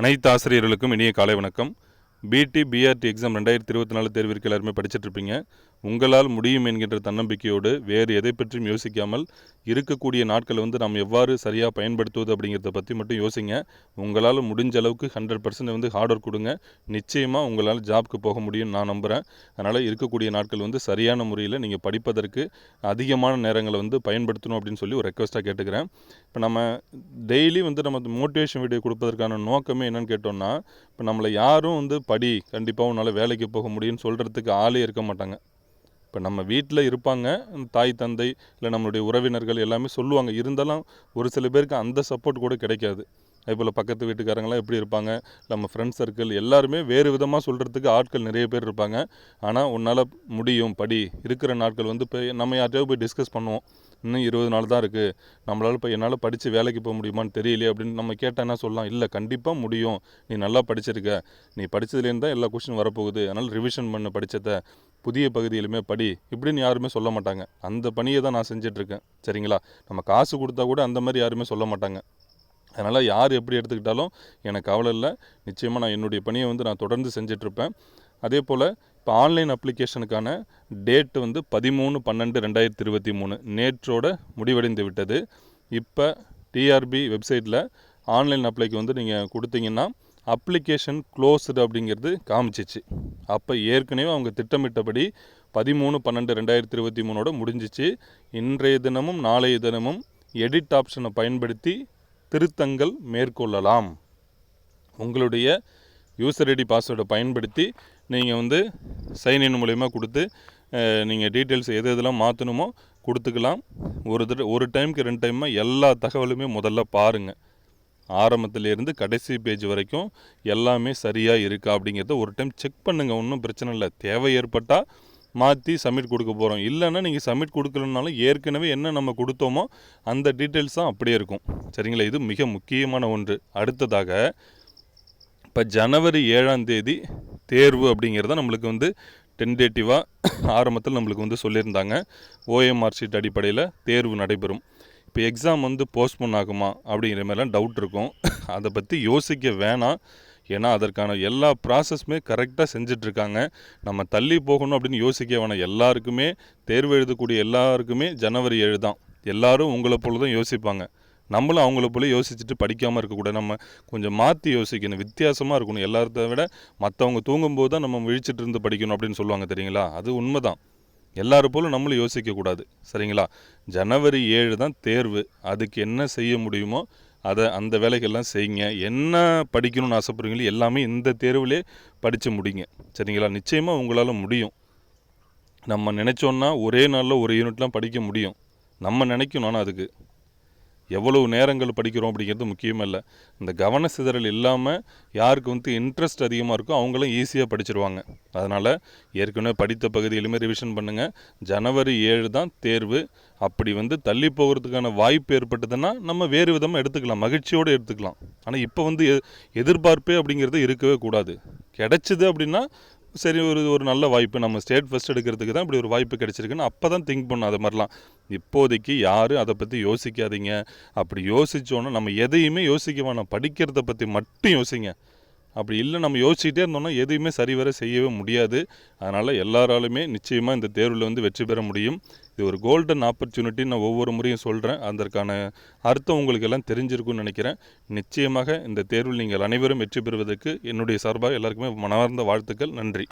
அனைத்து ஆசிரியர்களுக்கும் இனிய காலை வணக்கம். பிடி பிஆர்டி எக்ஸாம் ரெண்டாயிரத்தி இருபத்தி நாலு தேர்விற்கு எல்லாருமே படிச்சுட்டு இருப்பீங்க. உங்களால் முடியும் என்கின்ற தன்னம்பிக்கையோடு வேறு எதை பற்றியும் யோசிக்காமல் இருக்கக்கூடிய நாட்களை வந்து நாம் எவ்வாறு சரியாக பயன்படுத்துவது அப்படிங்கிறத பற்றி மட்டும் யோசிங்க. உங்களால் முடிஞ்ச அளவுக்கு ஹண்ட்ரட் பர்சன்ட் வந்து ஹார்ட் ஒர்க் கொடுங்க. நிச்சயமாக உங்களால் ஜாப்க்கு போக முடியும்னு நான் நம்புகிறேன் அதனால் இருக்கக்கூடிய நாட்கள் வந்து சரியான முறையில் நீங்கள் படிப்பதற்கு அதிகமான நேரங்களை வந்து பயன்படுத்தணும் அப்படின்னு சொல்லி ஒரு ரெக்வஸ்ட்டாக கேட்டுக்கிறேன். இப்போ நம்ம டெய்லி வந்து நம்ம மோட்டிவேஷன் வீடியோ கொடுப்பதற்கான நோக்கமே என்னென்னு கேட்டோம்னா இப்போ நம்மளை யாரும் வந்து படி கண்டிப்பாக உன்னால் வேலைக்கு போக முடியும்னு சொல்கிறதுக்கு ஆளே இருக்க மாட்டாங்க. இப்போ நம்ம வீட்டில் இருப்பாங்க தாய் தந்தை இல்லை நம்மளுடைய உறவினர்கள் எல்லாமே சொல்லுவாங்க. இருந்தாலும் ஒரு சில பேருக்கு அந்த சப்போர்ட் கூட கிடைக்காது. அதேபோல் பக்கத்து வீட்டுக்காரங்களாம் எப்படி இருப்பாங்க நம்ம ஃப்ரெண்ட்ஸ் சர்க்கிள் எல்லாருமே வேறு விதமாக சொல்கிறதுக்கு ஆட்கள் நிறைய பேர் இருப்பாங்க. ஆனால் உன்னால் முடியும் படி இருக்கிற நாட்கள் வந்து இப்போ நம்ம யார்கிட்டயோ போய் டிஸ்கஸ் பண்ணுவோம். இன்னும் இருபது நாள் தான் இருக்குது நம்மளால் இப்போ என்னால் படித்து வேலைக்கு போக முடியுமான்னு தெரியலையே அப்படின்னு நம்ம கேட்டால் என்ன சொல்லலாம்? இல்லை கண்டிப்பாக முடியும். நீ நல்லா படிச்சிருக்க. நீ படித்ததுலேருந்து தான் எல்லா கொஷின் வரப்போகுது. அதனால் ரிவிஷன் பண்ண படித்ததை புதிய பகுதியிலுமே படி இப்படின்னு யாருமே சொல்ல மாட்டாங்க. அந்த பணியை தான் நான் செஞ்சிட்ருக்கேன். சரிங்களா? நம்ம காசு கொடுத்தா கூட அந்த மாதிரி யாருமே சொல்ல மாட்டாங்க. அதனால் யார் எப்படி எடுத்துக்கிட்டாலும் எனக்கு கவலை இல்லை. நிச்சயமாக நான் என்னுடைய பணியை வந்து நான் தொடர்ந்து செஞ்சிட்ருப்பேன். அதே போல் இப்போ ஆன்லைன் அப்ளிகேஷனுக்கான டேட் வந்து பதிமூணு பன்னெண்டு ரெண்டாயிரத்தி இருபத்தி மூணு. நேற்றோட முடிவடைந்து விட்டது. இப்போ டிஆர்பி வெப்சைட்டில் ஆன்லைன் அப்ளைக்கு வந்து நீங்கள் கொடுத்தீங்கன்னா அப்ளிகேஷன் க்ளோஸ்டு அப்படிங்கிறது காமிச்சிச்சு. அப்போ ஏற்கனவே அவங்க திட்டமிட்டபடி பதிமூணு பன்னெண்டு ரெண்டாயிரத்தி இருபத்தி மூணோட முடிஞ்சிச்சு. இன்றைய தினமும் நாளைய தினமும் எடிட் ஆப்ஷனை பயன்படுத்தி திருத்தங்கள் மேற்கொள்ளலாம். உங்களுடைய யூசர் ஐடி பாஸ்வேர்டை பயன்படுத்தி நீங்கள் வந்து சைன்இன் மூலயமா கொடுத்து நீங்கள் டீட்டெயில்ஸ் எது எதெல்லாம் மாற்றணுமோ கொடுத்துக்கலாம். ஒரு தட ஒரு டைமுக்கு ரெண்டு டைமாக எல்லா தகவலுமே முதல்ல பாருங்கள் ஆரம்பத்திலேருந்து கடைசி பேஜ் வரைக்கும் எல்லாமே சரியாக இருக்கா அப்படிங்கிறத ஒரு டைம் செக் பண்ணுங்கள் ஒன்றும் பிரச்சனை இல்லை. தேவை ஏற்பட்டால் மாற்றி சப்மிட் கொடுக்க போகிறோம் இல்லைன்னா நீங்கள் சப்மிட் கொடுக்கலனாலும் ஏற்கனவே என்ன நம்ம கொடுத்தோமோ அந்த டீட்டெயில்ஸ் தான் அப்படியே இருக்கும். சரிங்களா? இது மிக முக்கியமான ஒன்று. அடுத்ததாக இப்போ ஜனவரி ஏழாம் தேதி தேர்வு அப்படிங்கிறத நம்மளுக்கு வந்து டென்டேட்டிவாக ஆரம்பத்தில் நம்மளுக்கு வந்து சொல்லியிருந்தாங்க. ஓஎம்ஆர் ஷீட் அடிப்படையில் தேர்வு நடைபெறும். இப்போ எக்ஸாம் வந்து போஸ்ட்போன் ஆகுமா அப்படிங்கிற மாதிரிலாம் டவுட் இருக்கும். அதை பற்றி யோசிக்க வேணாம். ஏன்னா அதற்கான எல்லா ப்ராசஸுமே கரெக்டாக செஞ்சிட்ருக்காங்க. நம்ம தள்ளி போகணும் அப்படின்னு யோசிக்க வேணாம். எல்லாருக்குமே தேர்வு எழுதக்கூடிய எல்லாருக்குமே ஜனவரி ஏழு தான். எல்லோரும் உங்களை போல தான் யோசிப்பாங்க. நம்மளும் அவங்கள போல யோசிச்சுட்டு படிக்காமல் இருக்கக்கூடாது. நம்ம கொஞ்சம் மாற்றி யோசிக்கணும். வித்தியாசமாக இருக்கணும். எல்லாத்த விட மற்றவங்க தூங்கும்போது தான் நம்ம விழிச்சிட்டு இருந்து படிக்கணும் அப்படின்னு சொல்லுவாங்க தெரியுங்களா? அது உண்மை தான் எல்லாரும் போலும் நம்மளும் யோசிக்கக்கூடாது சரிங்களா? ஜனவரி ஏழு தான் தேர்வு. அதுக்கு என்ன செய்ய முடியுமோ அதை அந்த வேலைகள்லாம் செய்யுங்க. என்ன படிக்கணும்னு ஆசைப்படுறீங்களோ எல்லாமே இந்த தேர்விலே படித்து முடிங்க. சரிங்களா? நிச்சயமாக உங்களால் முடியும். நம்ம நினச்சோன்னா ஒரே நாளில் ஒரு யூனிட்லாம் படிக்க முடியும். நம்ம நினைக்கணும் ஆனால் அதுக்கு. எவ்வளவு நேரங்கள் படிக்கிறோம் அப்படிங்கிறது முக்கியமில்லை. இந்த கவன சிதறல் இல்லாமல் யாருக்கு வந்து இன்ட்ரெஸ்ட் அதிகமாக இருக்கோ அவங்களும் ஈஸியாக படிச்சிருவாங்க. அதனால் ஏற்கனவே படித்த பகுதியிலுமே ரிவிஷன் பண்ணுங்கள் ஜனவரி ஏழு தான் தேர்வு. அப்படி வந்து தள்ளி போகிறதுக்கான வாய்ப்பு ஏற்பட்டதுன்னா நம்ம வேறு விதமாக எடுத்துக்கலாம். மகிழ்ச்சியோடு எடுத்துக்கலாம். ஆனால் இப்போ வந்து எ- எதிர்பார்ப்பே அப்படிங்கிறது இருக்கவே கூடாது. கிடைச்சிது அப்படின்னா சரி ஒரு ஒரு நல்ல வாய்ப்பு. நம்ம ஸ்டேட் ஃபஸ்ட் எடுக்கிறதுக்கு தான் இப்படி ஒரு வாய்ப்பு கிடச்சிருக்குன்னு அப்போ தான் திங்க் பண்ணும். அது மாதிரிலாம். இப்போதைக்கு யாரும் அதை பற்றி யோசிக்காதீங்க. அப்படி யோசித்தோன்னா நம்ம எதையுமே யோசிக்க வேணாம். படிக்கிறத பற்றி மட்டும் யோசிங்க. அப்படி இல்லை நம்ம யோசிச்சுட்டே இருந்தோம்னா எதையுமே சரிவர செய்யவே முடியாது. அதனால் எல்லாராலுமே நிச்சயமாக இந்த தேர்வில் வந்து வெற்றி பெற முடியும். இது ஒரு கோல்டன் ஆப்பர்ச்சுனிட்டி நான் ஒவ்வொரு முறையும் சொல்கிறேன் அதற்கான அர்த்தம் உங்களுக்கு எல்லாம் தெரிஞ்சிருக்கும்னு நினைக்கிறேன். நிச்சயமாக இந்த தேர்வில் நீங்கள் அனைவரும் வெற்றி பெறுவதற்கு என்னுடைய சார்பாக எல்லாருக்குமே மனமார்ந்த வாழ்த்துக்கள். நன்றி.